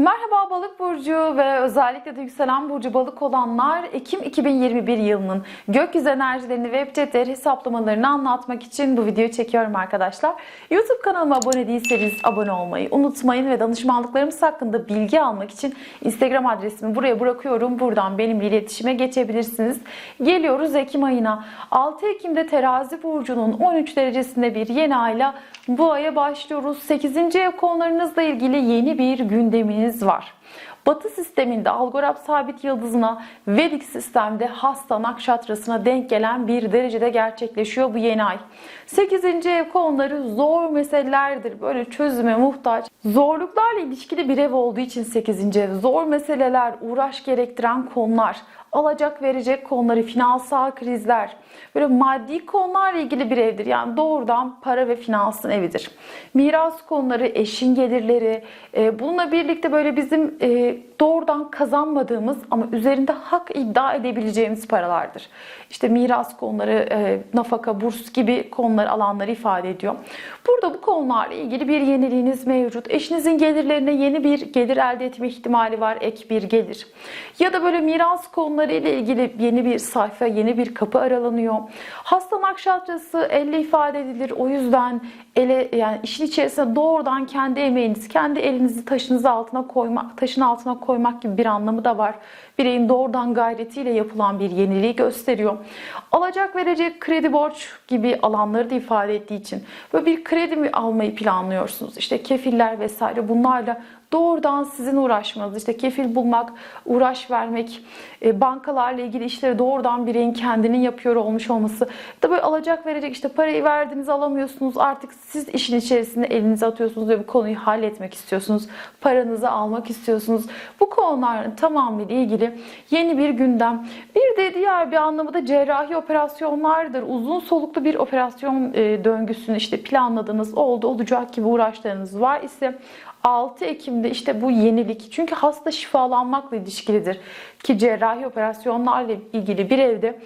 Merhaba Balık Burcu ve özellikle de yükselen Burcu Balık olanlar Ekim 2021 yılının gökyüzü enerjilerini ve web hesaplamalarını anlatmak için bu videoyu çekiyorum arkadaşlar. YouTube kanalıma abone değilseniz abone olmayı unutmayın ve danışmanlıklarımız hakkında bilgi almak için Instagram adresimi buraya bırakıyorum. Buradan benimle iletişime geçebilirsiniz. Geliyoruz Ekim ayına. 6 Ekim'de Terazi Burcu'nun 13 derecesinde bir yeni ayla bu aya başlıyoruz. 8. ev konularınızla ilgili yeni bir gündeminiz var. Batı sisteminde Algorab sabit yıldızına, Vedik sistemde Hasta Nakşatrasına denk gelen bir derecede gerçekleşiyor bu yeni ay. 8. ev konuları zor meselelerdir. Böyle çözüme muhtaç. Zorluklarla ilişkili bir ev olduğu için 8. ev. Zor meseleler, uğraş gerektiren konular, alacak verecek konuları, finansal krizler, böyle maddi konularla ilgili bir evdir. Yani doğrudan para ve finansın evidir. Miras konuları, eşin gelirleri, e, bununla birlikte böyle bizim e, doğrudan kazanmadığımız ama üzerinde hak iddia edebileceğimiz paralardır. İşte miras konuları, e, nafaka, burs gibi konular, alanları ifade ediyor. Burada bu konularla ilgili bir yeniliğiniz mevcut. Eşinizin gelirlerine yeni bir gelir elde etme ihtimali var, ek bir gelir. Ya da böyle miras konuları ile ilgili yeni bir sayfa, yeni bir kapı aralanıyor. Hasta nakşatrası elle ifade edilir. O yüzden ele yani işin içerisine doğrudan kendi emeğiniz, kendi elinizi taşınız altına koymak, taşın altına koymak gibi bir anlamı da var. Bireyin doğrudan gayretiyle yapılan bir yeniliği gösteriyor. Alacak verecek kredi borç gibi alanları da ifade ettiği için böyle bir kredi mi almayı planlıyorsunuz? İşte kefiller vesaire bunlarla doğrudan sizin uğraşmanız, işte kefil bulmak, uğraş vermek, e, bankalarla ilgili işleri doğrudan bireyin kendinin yapıyor olmuş olması. Da böyle alacak verecek işte parayı verdiniz alamıyorsunuz artık siz işin içerisinde elinizi atıyorsunuz ve bu konuyu halletmek istiyorsunuz. Paranızı almak istiyorsunuz. Bu konuların tamamıyla ilgili yeni bir gündem. Bir de diğer bir anlamı da cerrahi operasyonlardır. Uzun soluklu bir operasyon e, döngüsünü işte planladınız, oldu olacak gibi uğraşlarınız var ise 6 Ekim'de işte bu yenilik çünkü hasta şifalanmakla ilişkilidir ki cerrahi operasyonlarla ilgili bir evde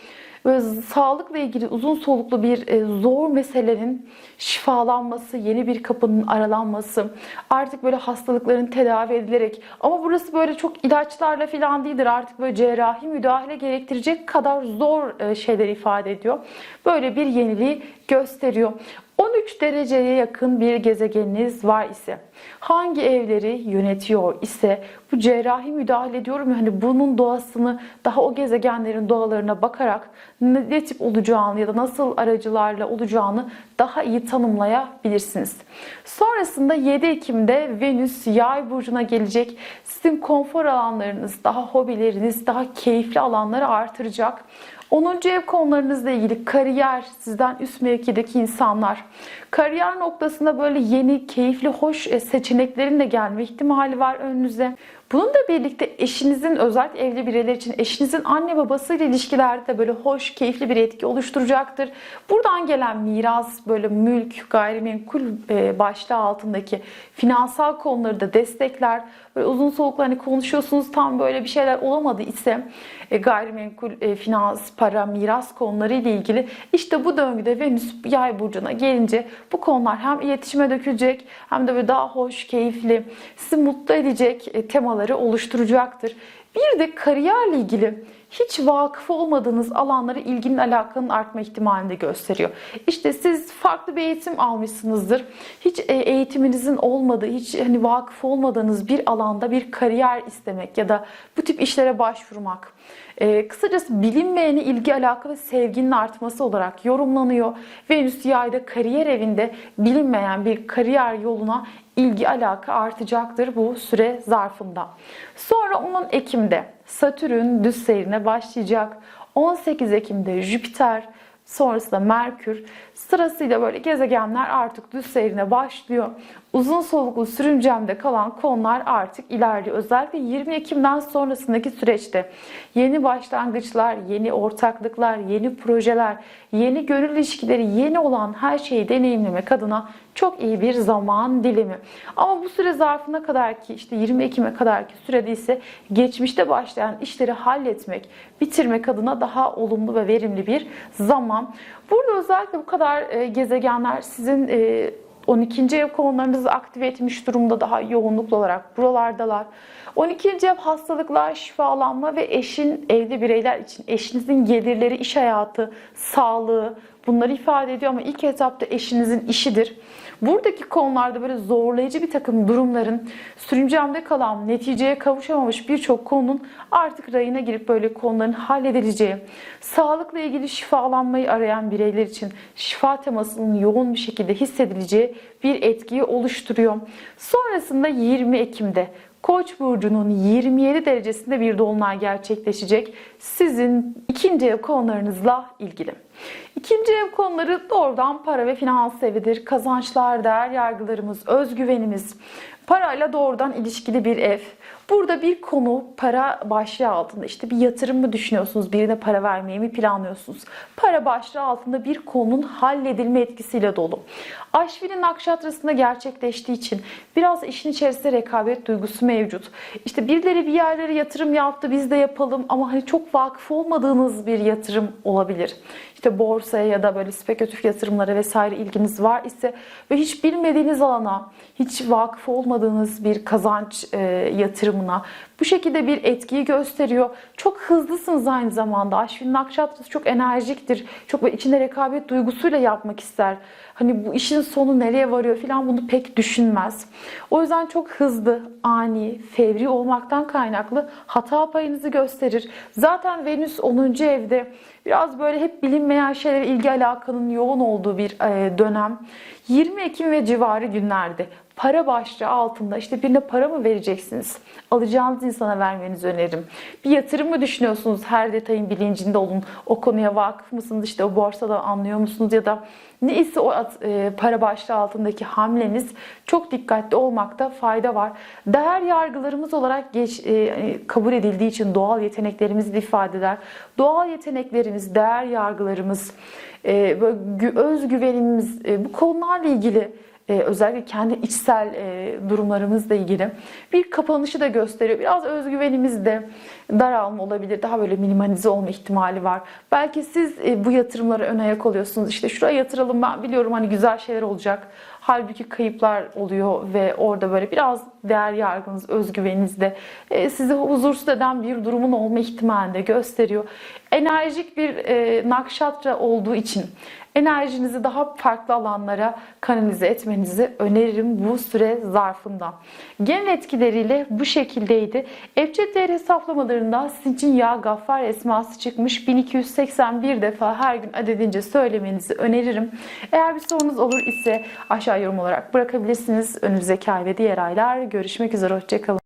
ve sağlıkla ilgili uzun soluklu bir e, zor meselenin şifalanması, yeni bir kapının aralanması, artık böyle hastalıkların tedavi edilerek ama burası böyle çok ilaçlarla falan değildir artık böyle cerrahi müdahale gerektirecek kadar zor e, şeyler ifade ediyor. Böyle bir yeniliği gösteriyor. 13 dereceye yakın bir gezegeniniz var ise, hangi evleri yönetiyor ise bu cerrahi müdahale ediyorum ya hani bunun doğasını daha o gezegenlerin doğalarına bakarak ne tip olacağını ya da nasıl aracılarla olacağını daha iyi tanımlayabilirsiniz. Sonrasında 7 Ekim'de Venüs Yay burcuna gelecek. Sizin konfor alanlarınız, daha hobileriniz, daha keyifli alanları artıracak. 10. ev konularınızla ilgili kariyer, sizden üst mevkideki insanlar, kariyer noktasında böyle yeni, keyifli, hoş e, seçeneklerin de gelme ihtimali var önünüze. Bununla birlikte eşinizin özellikle evli bireyler için eşinizin anne babasıyla ilişkilerde de böyle hoş, keyifli bir etki oluşturacaktır. Buradan gelen miras, böyle mülk, gayrimenkul e, başlığı altındaki finansal konuları da destekler. Böyle uzun soluklu hani konuşuyorsunuz tam böyle bir şeyler olamadı ise e, gayrimenkul, e, finans, para, miras konuları ile ilgili işte bu döngüde Venüs yay burcuna gelince bu konular hem iletişime dökülecek hem de böyle daha hoş, keyifli, sizi mutlu edecek e, temaları oluşturacaktır. Bir de kariyerle ilgili hiç vakıf olmadığınız alanlara ilginin alakanın artma ihtimalini de gösteriyor. İşte siz farklı bir eğitim almışsınızdır. Hiç e, eğitiminizin olmadığı, hiç hani vakıf olmadığınız bir alanda bir kariyer istemek ya da bu tip işlere başvurmak. E, kısacası bilinmeyene ilgi, alaka ve sevginin artması olarak yorumlanıyor. Venüs yayda kariyer evinde bilinmeyen bir kariyer yoluna ilgi, alaka artacaktır bu süre zarfında. Sonra 10 Ekim'de Satürn düz seyrine başlayacak. 18 Ekim'de Jüpiter, sonrasında Merkür sırasıyla böyle gezegenler artık düz seyrine başlıyor. Uzun soluklu sürüncemde kalan konular artık ilerliyor. Özellikle 20 Ekim'den sonrasındaki süreçte yeni başlangıçlar, yeni ortaklıklar, yeni projeler, yeni gönül ilişkileri, yeni olan her şeyi deneyimlemek adına çok iyi bir zaman dilimi. Ama bu süre zarfına kadar ki işte 20 Ekim'e kadar ki sürede ise geçmişte başlayan işleri halletmek, bitirmek adına daha olumlu ve verimli bir zaman. Burada özellikle bu kadar e, gezegenler sizin e, 12. ev konularınızı aktive etmiş durumda daha yoğunluklu olarak buralardalar. 12. ev hastalıklar, şifalanma ve eşin evli bireyler için eşinizin gelirleri, iş hayatı, sağlığı bunları ifade ediyor ama ilk etapta eşinizin işidir. Buradaki konularda böyle zorlayıcı bir takım durumların sürüncemde kalan, neticeye kavuşamamış birçok konunun artık rayına girip böyle konuların halledileceği, sağlıkla ilgili şifalanmayı arayan bireyler için şifa temasının yoğun bir şekilde hissedileceği bir etkiyi oluşturuyor. Sonrasında 20 Ekim'de Koç burcunun 27 derecesinde bir dolunay gerçekleşecek. Sizin ikinci ev konularınızla ilgili. İkinci ev konuları doğrudan para ve finans evidir. Kazançlar, değer yargılarımız, özgüvenimiz, parayla doğrudan ilişkili bir ev. Burada bir konu para başlığı altında işte bir yatırım mı düşünüyorsunuz? Birine para vermeyi mi planlıyorsunuz? Para başlığı altında bir konunun halledilme etkisiyle dolu. Aşvili nakşatrasında gerçekleştiği için biraz işin içerisinde rekabet duygusu mevcut. İşte birileri bir yerlere yatırım yaptı biz de yapalım ama hani çok vakıf olmadığınız bir yatırım olabilir. İşte borsaya ya da böyle spekülatif yatırımlara vesaire ilginiz var ise ve hiç bilmediğiniz alana, hiç vakıf olmadığınız bir kazanç e, режим на bu şekilde bir etkiyi gösteriyor. Çok hızlısınız aynı zamanda. Aşvin Nakşatrası çok enerjiktir. Çok böyle içinde rekabet duygusuyla yapmak ister. Hani bu işin sonu nereye varıyor falan bunu pek düşünmez. O yüzden çok hızlı, ani, fevri olmaktan kaynaklı hata payınızı gösterir. Zaten Venüs 10. evde biraz böyle hep bilinmeyen şeylere ilgi alakanın yoğun olduğu bir e, dönem. 20 Ekim ve civarı günlerde para başlığı altında işte birine para mı vereceksiniz? Alacağınız insana vermenizi öneririm. Bir yatırım mı düşünüyorsunuz? Her detayın bilincinde olun. O konuya vakıf mısınız? İşte o borsada anlıyor musunuz? Ya da neyse o e, para başlığı altındaki hamleniz çok dikkatli olmakta fayda var. Değer yargılarımız olarak geç, e, kabul edildiği için doğal yeteneklerimizi de ifade eder. Doğal yeteneklerimiz, değer yargılarımız, e, özgüvenimiz bu konularla ilgili e, özellikle kendi içsel e, durumlarımızla ilgili bir kapanışı da gösteriyor. Biraz özgüvenimiz de daralma olabilir. Daha böyle minimalize olma ihtimali var. Belki siz e, bu yatırımlara ön ayak oluyorsunuz. İşte şuraya yatıralım ben biliyorum hani güzel şeyler olacak. Halbuki kayıplar oluyor ve orada böyle biraz değer yargınız, özgüveniniz de e, sizi huzursuz eden bir durumun olma ihtimalini de gösteriyor. Enerjik bir e, nakşatra olduğu için enerjinizi daha farklı alanlara kanalize etmenizi öneririm bu süre zarfında. Genel etkileriyle bu şekildeydi. Ebced değer hesaplamalarında sizin için yağ gaffar esması çıkmış. 1281 defa her gün adedince söylemenizi öneririm. Eğer bir sorunuz olur ise aşağı yorum olarak bırakabilirsiniz. Önümüzdeki ay ve diğer aylar görüşmek üzere. Hoşçakalın.